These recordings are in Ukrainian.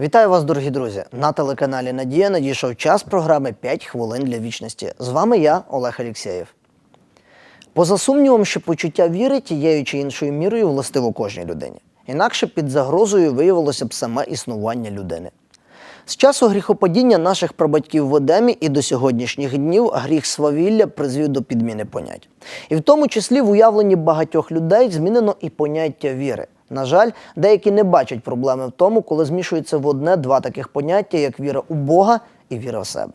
Вітаю вас, дорогі друзі! На телеканалі Надія надійшов час програми «5 хвилин для вічності. З вами я, Олег Алєксєєв. Поза сумнівом, що почуття віри тією чи іншою мірою властиво кожній людині. Інакше під загрозою виявилося б саме існування людини. З часу гріхопадіння наших прабатьків в Едемі і до сьогоднішніх днів гріх свавілля призвів до підміни понять. І в тому числі в уявленні багатьох людей змінено і поняття віри. На жаль, деякі не бачать проблеми в тому, коли змішується в одне два таких поняття, як віра у Бога і віра в себе.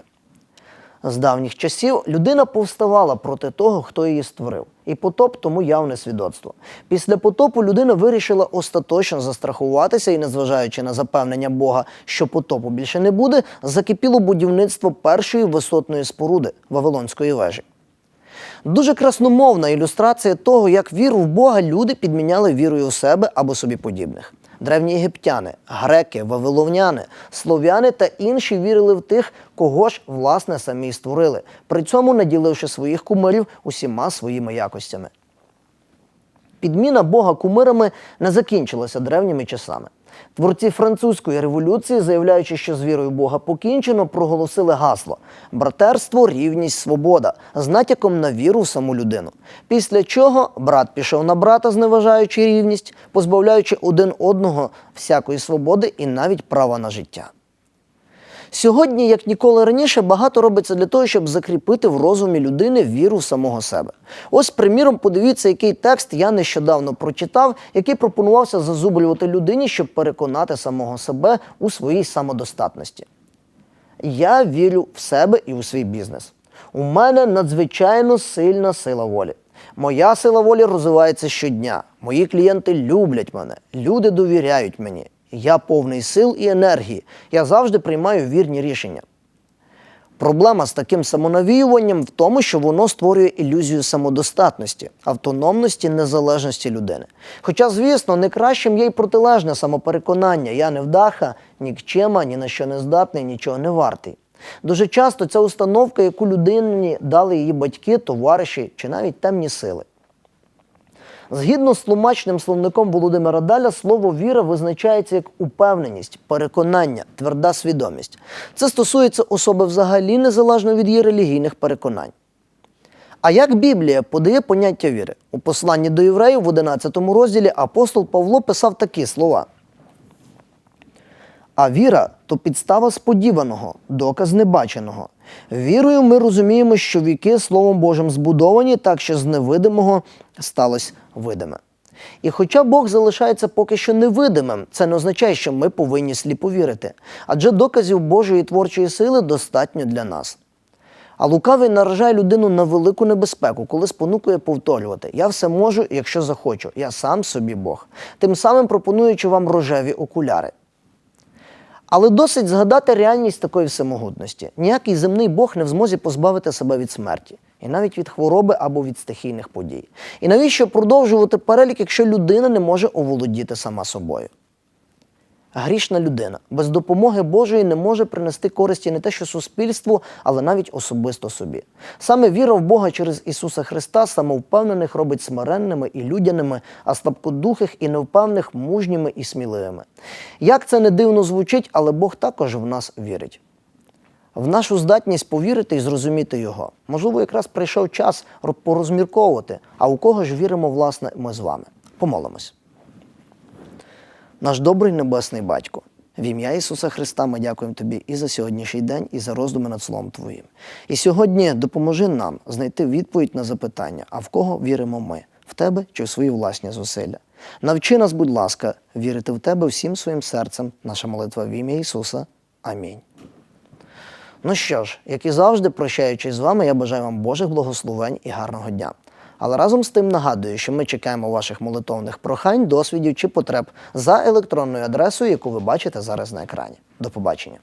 З давніх часів людина повставала проти того, хто її створив, і потоп тому явне свідоцтво. Після потопу людина вирішила остаточно застрахуватися і, незважаючи на запевнення Бога, що потопу більше не буде, закипіло будівництво першої висотної споруди Вавилонської вежі. Дуже красномовна ілюстрація того, як віру в Бога люди підміняли вірою у себе або собі подібних. Древні єгиптяни, греки, вавиловняни, слов'яни та інші вірили в тих, кого ж власне самі створили, при цьому наділивши своїх кумирів усіма своїми якостями. Підміна Бога кумирами не закінчилася древніми часами. Творці французької революції, заявляючи, що з вірою Бога покінчено, проголосили гасло братерство, рівність, свобода з натяком на віру в саму людину. Після чого брат пішов на брата, зневажаючи рівність, позбавляючи один одного всякої свободи і навіть права на життя. Сьогодні, як ніколи раніше, багато робиться для того, щоб закріпити в розумі людини віру в самого себе. Ось, приміром, подивіться, який текст я нещодавно прочитав, який пропонувався зазублювати людині, щоб переконати самого себе у своїй самодостатності. Я вірю в себе і у свій бізнес. У мене надзвичайно сильна сила волі. Моя сила волі розвивається щодня. Мої клієнти люблять мене, люди довіряють мені. Я повний сил і енергії. Я завжди приймаю вірні рішення. Проблема з таким самонавіюванням в тому, що воно створює ілюзію самодостатності, автономності, незалежності людини. Хоча, звісно, не кращим є й протилежне самопереконання. Я не вдаха, нікчема, ні на що не здатний, нічого не вартий. Дуже часто ця установка, яку людині дали її батьки, товариші чи навіть темні сили. Згідно з тлумачним словником Володимира Даля, слово віра визначається як упевненість, переконання, тверда свідомість. Це стосується особи взагалі незалежно від її релігійних переконань. А як Біблія подає поняття віри? У посланні до євреїв в 11 розділі апостол Павло писав такі слова. А віра то підстава сподіваного, доказ небаченого. Вірою ми розуміємо, що віки Словом Божим збудовані, так що з невидимого сталося видиме. І хоча Бог залишається поки що невидимим, це не означає, що ми повинні сліпо вірити, адже доказів Божої творчої сили достатньо для нас. А лукавий наражає людину на велику небезпеку, коли спонукує повторювати Я все можу, якщо захочу, я сам собі Бог, тим самим пропонуючи вам рожеві окуляри. Але досить згадати реальність такої всемогутності. Ніякий земний Бог не в змозі позбавити себе від смерті, і навіть від хвороби або від стихійних подій. І навіщо продовжувати перелік, якщо людина не може оволодіти сама собою? Грішна людина без допомоги Божої не може принести користі не те, що суспільству, але навіть особисто собі. Саме віра в Бога через Ісуса Христа самовпевнених робить смиренними і людяними, а слабкодухих і невпевних мужніми і сміливими. Як це не дивно звучить, але Бог також в нас вірить. В нашу здатність повірити і зрозуміти Його. Можливо, якраз прийшов час порозмірковувати, а у кого ж віримо, власне, ми з вами. Помолимось. Наш добрий небесний батько, в ім'я Ісуса Христа ми дякуємо Тобі і за сьогоднішній день, і за роздуми над Словом Твоїм. І сьогодні допоможи нам знайти відповідь на запитання, а в кого віримо ми, в Тебе чи в свої власні зусилля. Навчи нас, будь ласка, вірити в Тебе всім своїм серцем, наша молитва в ім'я Ісуса. Амінь. Ну що ж, як і завжди, прощаючись з вами, я бажаю вам Божих благословень і гарного дня. Але разом з тим нагадую, що ми чекаємо ваших молитовних прохань, досвідів чи потреб за електронною адресою, яку ви бачите зараз на екрані. До побачення.